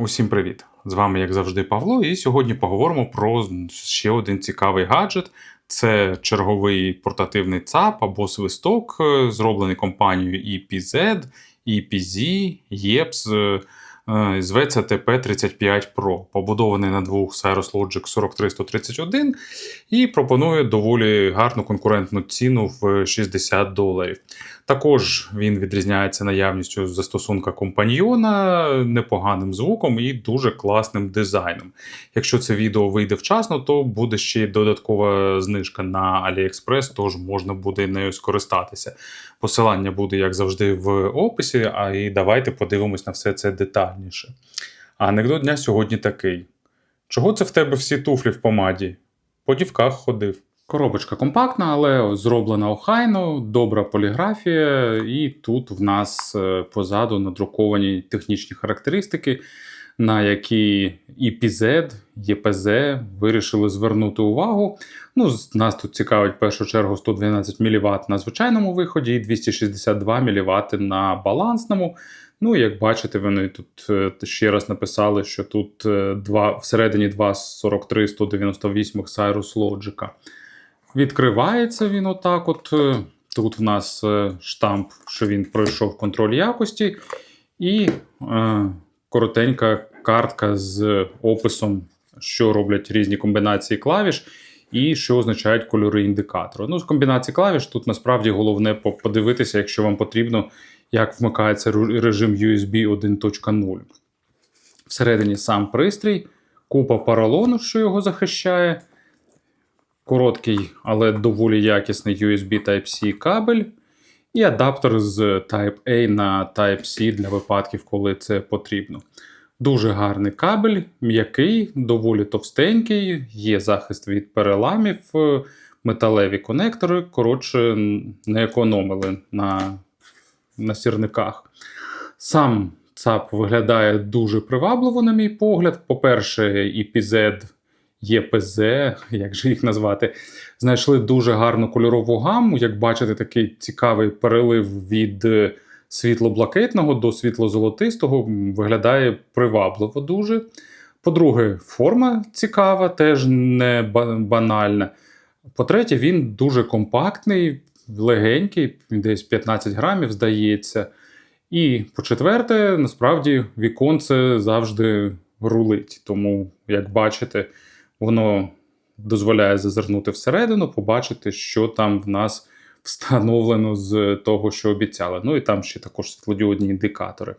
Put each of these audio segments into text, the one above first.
Усім привіт! З вами, як завжди, Павло, і сьогодні поговоримо про ще один цікавий гаджет. Це черговий портативний ЦАП або свисток, е, зроблений компанією EPZ, EPZ, YEPS, е, зветься TP35 Pro, побудований на двох Cyrus Logic 43131 і пропонує доволі гарну конкурентну ціну в 60 доларів. Також він відрізняється наявністю застосунка компаньйона, непоганим звуком і дуже класним дизайном. Якщо це відео вийде вчасно, то буде ще додаткова знижка на AliExpress, тож можна буде нею скористатися. Посилання буде, як завжди, в описі, а і давайте подивимось на все це детальніше. А анекдот дня сьогодні такий: чого це в тебе всі туфлі в помаді? По дівках ходив. Коробочка компактна, але зроблена охайно, добра поліграфія, і тут в нас е, позаду надруковані технічні характеристики, на які EPZ, EPZ вирішили звернути увагу. Ну, Нас тут цікавить в першу чергу 112 мВт на звичайному виході і 262 мВт на балансному. Ну, як бачите, вони тут е, ще раз написали, що тут е, два, всередині 243 198 Cyrus Logic. Відкривається він отак. от. е, Тут в нас е, штамп, що він пройшов контроль якості, і е, коротенька картка з описом, що роблять різні комбінації клавіш, і що означають кольори індикатору. Ну, з комбінації клавіш тут насправді головне подивитися, якщо вам потрібно, як вмикається режим USB 1.0. Всередині сам пристрій, купа поролону, що його захищає короткий, але доволі якісний USB Type-C кабель, і адаптер з Type-A на Type-C для випадків, коли це потрібно. Дуже гарний кабель, м'який, доволі товстенький, є захист від переламів, е, металеві конектори. Коротше, не економили на, на сірниках. Сам ЦАП виглядає дуже привабливо, на мій погляд. По-перше, EPZ ЄПЗ, як же їх назвати, знайшли дуже гарну кольорову гамму. Як бачите, такий цікавий перелив від світло-блакитного до світло-золотистого виглядає привабливо дуже. По-друге, форма цікава, теж не банальна. По-третє, він дуже компактний, легенький, десь 15 грамів, здається. І по-четверте, насправді віконце завжди рулить. Тому, як бачите, воно дозволяє зазирнути всередину, побачити, що там в нас встановлено з того, що обіцяли. Ну і там ще також світлодіодні індикатори.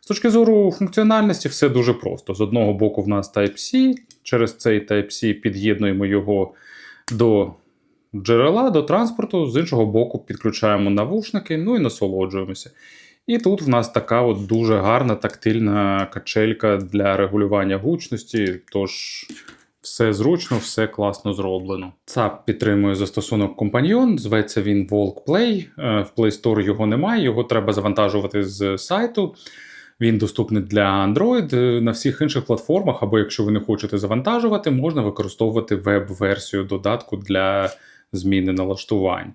З точки зору функціональності, все дуже просто. З одного боку, в нас Type-C, через цей Type-C під'єднуємо його до джерела, до транспорту, з іншого боку, підключаємо навушники, ну і насолоджуємося. І тут в нас така от дуже гарна тактильна качелька для регулювання гучності. Тож все зручно, все класно зроблено. ЦАП підтримує застосунок Companion, зветься він. Е, В Play Store його немає, його треба завантажувати з сайту. Він доступний для Android. Е, На всіх інших платформах, або якщо ви не хочете завантажувати, можна використовувати веб-версію додатку для зміни налаштувань.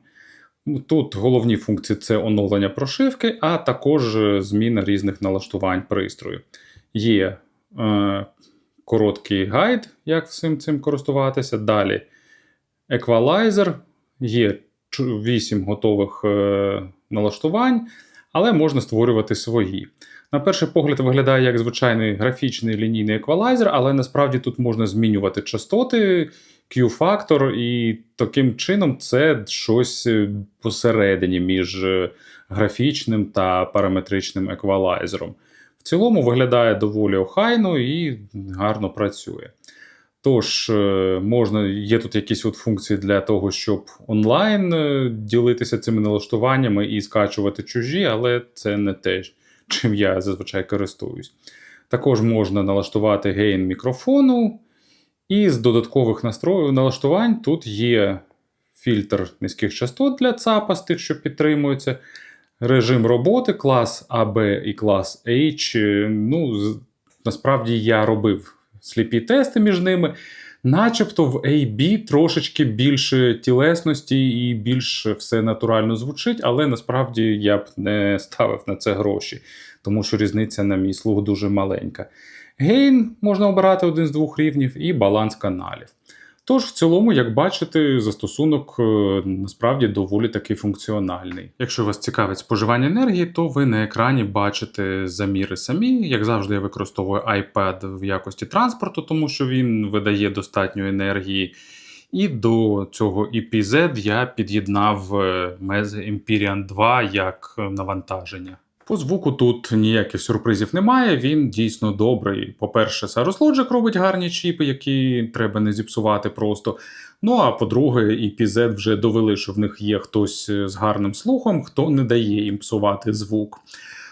Тут головні функції це оновлення прошивки, а також е, зміна різних налаштувань пристрою. Є е, короткий гайд, як всім цим користуватися. Далі еквалайзер, є 8 готових е, налаштувань, але можна створювати свої. На перший погляд виглядає як звичайний графічний лінійний еквалайзер, але насправді тут можна змінювати частоти, Q-фактор, і таким чином це щось е, посередині між е, графічним та параметричним еквалайзером. В цілому виглядає доволі охайно і гарно працює. Тож, е, можна, є тут якісь от функції для того, щоб онлайн ділитися цими налаштуваннями і скачувати чужі, але це не те, чим я зазвичай користуюсь. Також можна налаштувати гейн мікрофону. І з додаткових настроїв налаштувань тут є фільтр низьких частот для ЦАПа з тих, що підтримуються, режим роботи, клас AB і клас H. Ну, насправді я робив сліпі тести між ними. Начебто в AB трошечки більше тілесності і більш все натурально звучить, але насправді я б не ставив на це гроші, тому що різниця, на мій слух, дуже маленька. Гейн можна обирати один з двох рівнів, і баланс каналів. Тож, в цілому, як бачите, застосунок е, насправді доволі таки функціональний. Якщо вас цікавить споживання енергії, то ви на екрані бачите заміри самі. Як завжди, я використовую iPad в якості транспорту, тому що він видає достатньо енергії. І до цього EPZ я під'єднав е, Meze Empyrean 2 як навантаження. По звуку тут ніяких сюрпризів немає. Він дійсно добрий. По-перше, Cirrus Logic робить гарні чіпи, які треба не зіпсувати просто. Ну а по-друге, і PZ вже довели, що в них є хтось з гарним слухом, хто не дає їм псувати звук.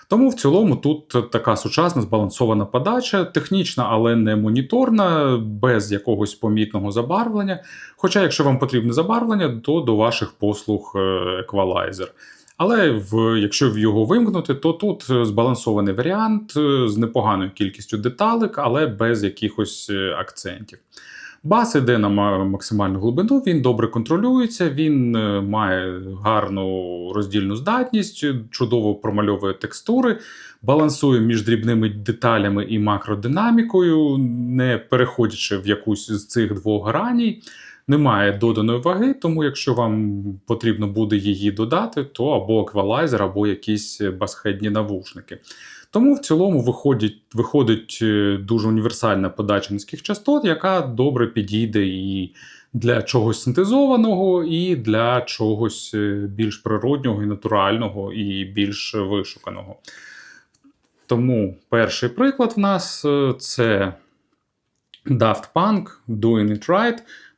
Тому в цілому тут така сучасна збалансована подача, технічна, але не моніторна, без якогось помітного забарвлення. Хоча, якщо вам потрібне забарвлення, то до ваших послуг е, еквалайзер. Але в, якщо його вимкнути, то тут збалансований варіант е, з непоганою кількістю деталек, але без якихось е, акцентів. Бас іде на максимальну глибину, він добре контролюється, він е, має гарну роздільну здатність, чудово промальовує текстури, балансує між дрібними деталями і макродинамікою, не переходячи в якусь з цих двох граній. Немає доданої ваги, тому якщо вам потрібно буде її додати, то або еквалайзер, або якісь басхедні навушники. Тому в цілому виходить виходить е, дуже універсальна подача низьких частот, яка добре підійде і для чогось синтезованого, і для чогось е, більш природнього і натурального, і більш вишуканого. Тому перший приклад в нас е, це Daft Punk Doing It Right.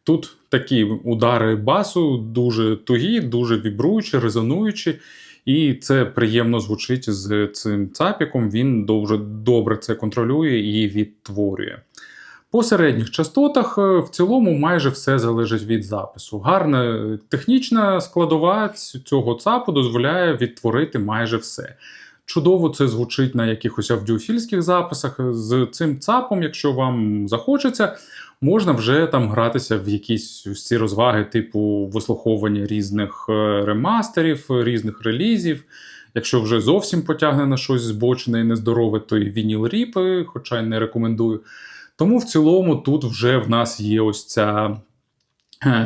Тут такі удари басу дуже тугі, дуже вібруючі, резонуючі. І це приємно звучить з цим цапіком. Він дуже добре це контролює і відтворює. По середніх частотах е, в цілому майже все залежить від запису. Гарна технічна складова цього ЦАПу дозволяє відтворити майже все. Чудово це звучить на якихось аудіофільських записах. З цим ЦАПом, якщо вам захочеться, можна вже там гратися в якісь ці розваги, типу вислуховування різних е, ремастерів, різних релізів. Якщо вже зовсім потягне на щось збочене і нездорове, то і вініл ріпи, хоча й не рекомендую. Тому в цілому тут вже в нас є ось ця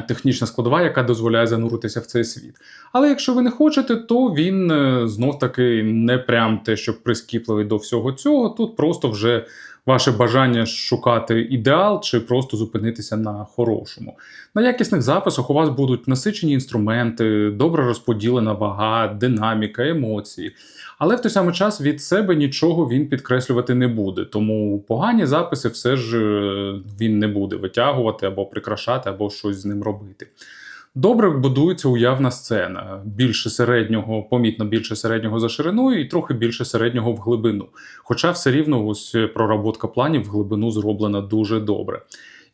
технічна складова, яка дозволяє зануритися в цей світ. Але якщо ви не хочете, то він е, знов таки не прям те, що прискіпливий до всього цього. Тут просто вже ваше бажання шукати ідеал чи просто зупинитися на хорошому. На якісних записах у вас будуть насичені інструменти, добре розподілена вага, динаміка, емоції. Але в той самий час від себе нічого він підкреслювати не буде. Тому погані записи все ж е, він не буде витягувати або прикрашати, або щось з ним робити. Добре будується уявна сцена, більше середнього, помітно більше середнього за шириною і трохи більше середнього в глибину. Хоча все рівно ось проработка планів в глибину зроблена дуже добре.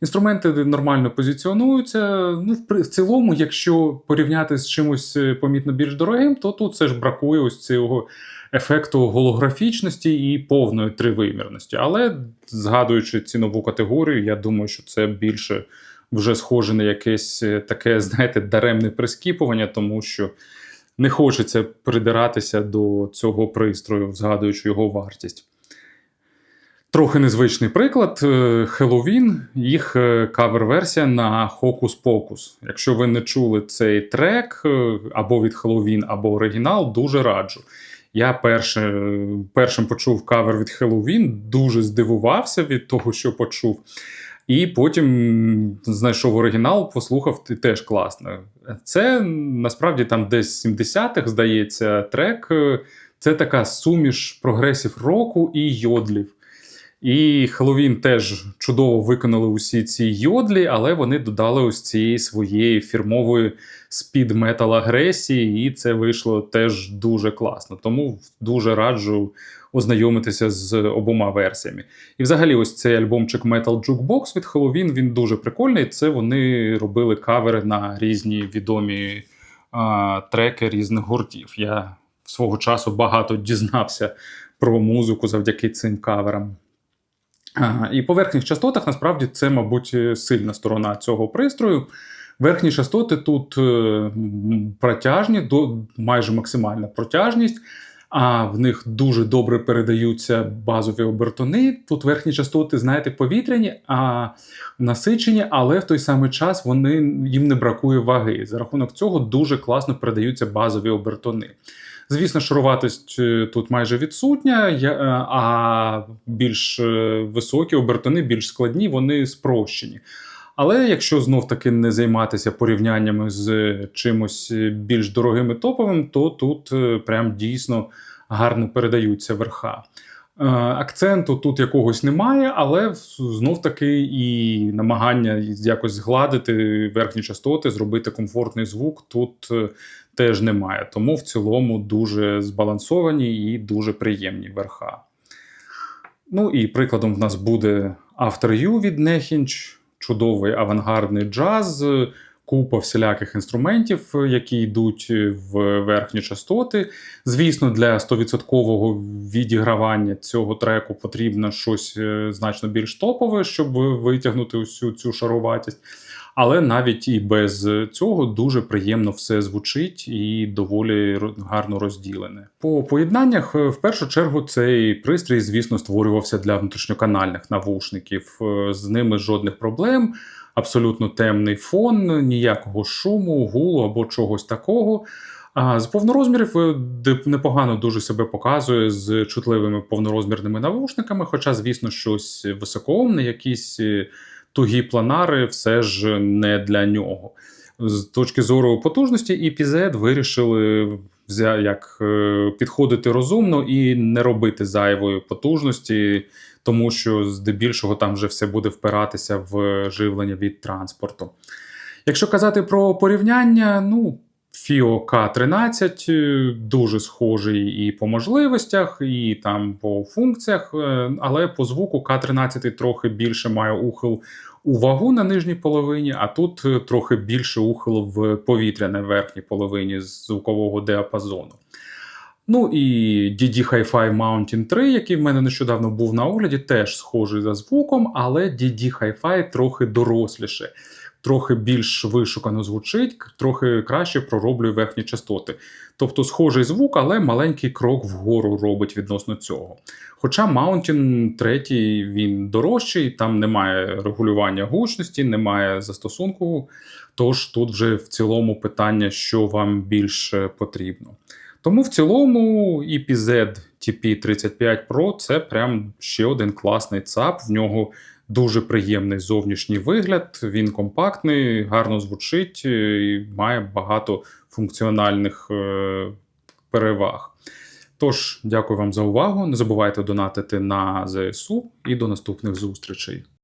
Інструменти нормально позиціонуються. Ну, в цілому, якщо порівняти з чимось е, помітно більш дорогим, то тут все ж бракує ось цього ефекту голографічності і повної тривимірності. Але згадуючи цінову категорію, я думаю, що це більше вже схоже на якесь е, таке, знаєте, даремне прискіпування, тому що не хочеться придиратися до цього пристрою, згадуючи його вартість. Трохи незвичний приклад. Хеллоуін, їх е, кавер-версія на Hocus Pocus. Якщо ви не чули цей трек е, або від Хеллоуін, або оригінал, дуже раджу. Я перше, першим почув кавер від Хеллоуін, дуже здивувався від того, що почув. І потім знайшов оригінал, послухав теж класно. Це насправді там десь 70-х, здається, трек. Це така суміш прогресів року і йодлів. І Хеллоуін теж чудово виконали усі ці йодлі, але вони додали ось цієї своєї фірмової спід-метал агресії, і це вийшло теж дуже класно. Тому дуже раджу ознайомитися з обома версіями. І взагалі, ось цей альбомчик Metal Jukebox від Halloween, він дуже прикольний. Це вони робили кавери на різні відомі а, треки різних гуртів. Я свого часу багато дізнався про музику завдяки цим каверам. І по верхніх частотах насправді це, мабуть, сильна сторона цього пристрою. Верхні частоти тут е, протяжні, до майже максимальна протяжність. а в них дуже добре передаються базові обертони. Тут верхні частоти, знаєте, повітряні, а насичені, але в той самий час вони їм не бракує ваги. За рахунок цього дуже класно передаються базові обертони. Звісно, шаруватость е, тут майже відсутня, е, а більш е, високі обертони, більш складні, вони спрощені. Але якщо знов таки не займатися порівняннями з чимось більш дорогим і топовим, то тут прям дійсно гарно передаються верха. Е, Акценту тут якогось немає, але знов таки і намагання якось згладити верхні частоти, зробити комфортний звук тут е, теж немає. Тому в цілому дуже збалансовані і дуже приємні верха. Ну і прикладом в нас буде After You від Nehінч, чудовий авангардний джаз, купа всіляких інструментів, е, які йдуть е, в верхні частоти. Звісно, для 100% відігравання цього треку потрібно щось е, значно більш топове, щоб витягнути усю цю шаруватість. Але навіть і без цього дуже приємно все звучить і доволі гарно розділене. По поєднаннях, в першу чергу, цей пристрій, звісно, створювався для внутрішньоканальних навушників. З ними жодних проблем, абсолютно темний фон, ніякого шуму, гулу або чогось такого. А з повнорозмірів е, непогано дуже себе показує з чутливими повнорозмірними навушниками, хоча, звісно, щось високоумне, якісь е, тугі планари все ж не для нього. З точки зору потужності, EPZ вирішили взя- як е, підходити розумно і не робити зайвої потужності, тому що здебільшого там вже все буде впиратися в живлення від транспорту. Якщо казати про порівняння, ну. FIO K13 е, дуже схожий і по можливостях, і там по функціях, е, але по звуку К13 трохи більше має ухил у вагу на нижній половині, а тут е, трохи більше ухил в повітря на верхній половині звукового діапазону. Ну і DD Hi-Fi Mountain 3, який в мене нещодавно був на огляді, теж схожий за звуком, але DD Hi-Fi трохи доросліше, трохи більш вишукано звучить, трохи краще пророблює верхні частоти. Тобто схожий звук, але маленький крок вгору робить відносно цього. Хоча Mountain 3 він дорожчий, там немає регулювання гучності, немає застосунку. Тож тут вже в цілому питання, що вам більше потрібно. Тому в цілому EPZ TP35 Pro це прям ще один класний ЦАП. В нього дуже приємний зовнішній вигляд, він компактний, гарно звучить е, і має багато функціональних е, переваг. Тож, дякую вам за увагу. Не забувайте донатити на ЗСУ і до наступних зустрічей.